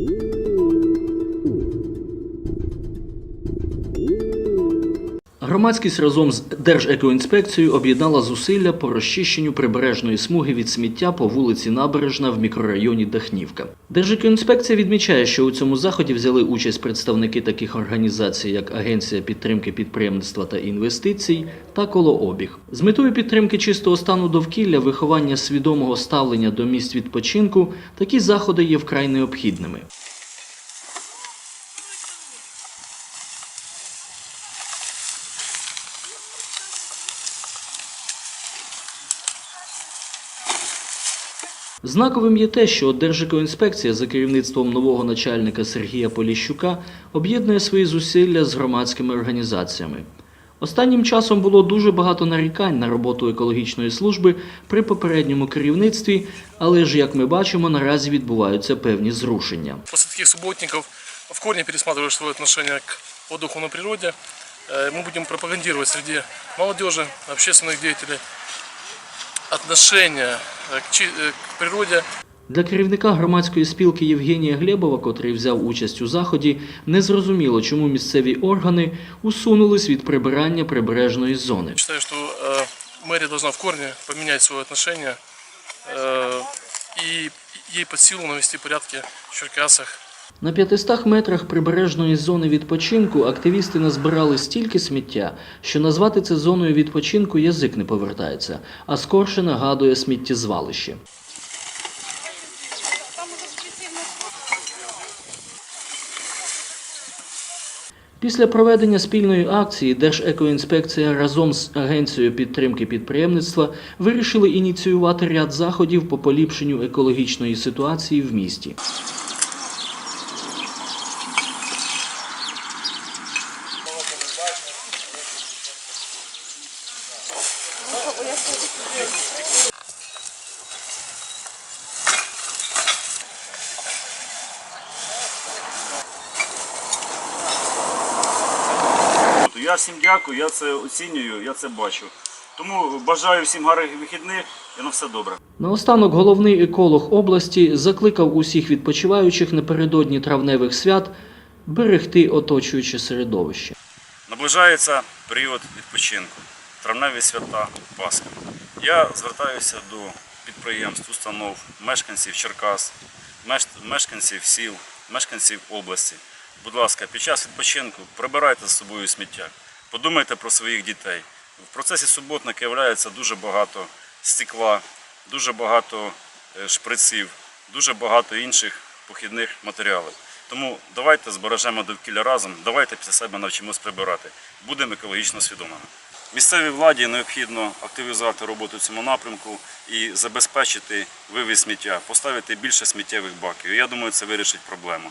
Thank you. Громадськість разом з Держекоінспекцією об'єднала зусилля по розчищенню прибережної смуги від сміття по вулиці Набережна в мікрорайоні Дахнівка. Держекоінспекція відмічає, що у цьому заході взяли участь представники таких організацій, як Агенція підтримки підприємництва та інвестицій та колообіг. З метою підтримки чистого стану довкілля, виховання свідомого ставлення до місць відпочинку, такі заходи є вкрай необхідними. Знаковим є те, що Держекоінспекція за керівництвом нового начальника Сергія Поліщука об'єднує свої зусилля з громадськими організаціями. Останнім часом було дуже багато нарікань на роботу екологічної служби при попередньому керівництві, але ж, як ми бачимо, наразі відбуваються певні зрушення. После таких субботников в корне пересматриваешь свое отношение к отдыху на природе. Э, Мы будем пропагандировать среди молодежи, общественных деятелей отношение э, к чи- э, к природе, Для керівника громадської спілки Євгенія Глебова, котрий взяв участь у заході, незрозуміло, чому місцеві органи усунулись від прибирання прибережної зони. Считаю, что э, мэрия должна в корне поменять свое отношение э, и ей под силу навести порядки в Черкасах. на 500 метрах прибережної зони відпочинку активісти назбирали стільки сміття, що назвати це зоною відпочинку язик не повертається, а скорше нагадує сміттєзвалище. Після проведення спільної акції Держекоінспекція разом з Агенцією підтримки підприємництва вирішили ініціювати ряд заходів по поліпшенню екологічної ситуації в місті. Я всім дякую, я це оцінюю, я це бачу. Тому бажаю всім гарних вихідних і на все добре. Наостанок головний еколог області закликав усіх відпочиваючих напередодні травневих свят берегти оточуюче середовище. Наближається період відпочинку, травневі свята, Пасха. Я звертаюся до підприємств, установ, мешканців Черкас, меш- мешканців сіл, мешканців області. Будь ласка, під час відпочинку прибирайте за собою сміття, подумайте про своїх дітей. В процесі суботника являється дуже багато стекла, дуже багато е, шприців, дуже багато інших похідних матеріалів. Тому давайте збережемо довкілля разом, давайте після себе навчимось прибирати. Будемо екологічно свідомими. Місцевій владі необхідно активізувати роботу в цьому напрямку і забезпечити вивіз сміття, поставити більше сміттєвих баків. Я думаю, це вирішить проблему.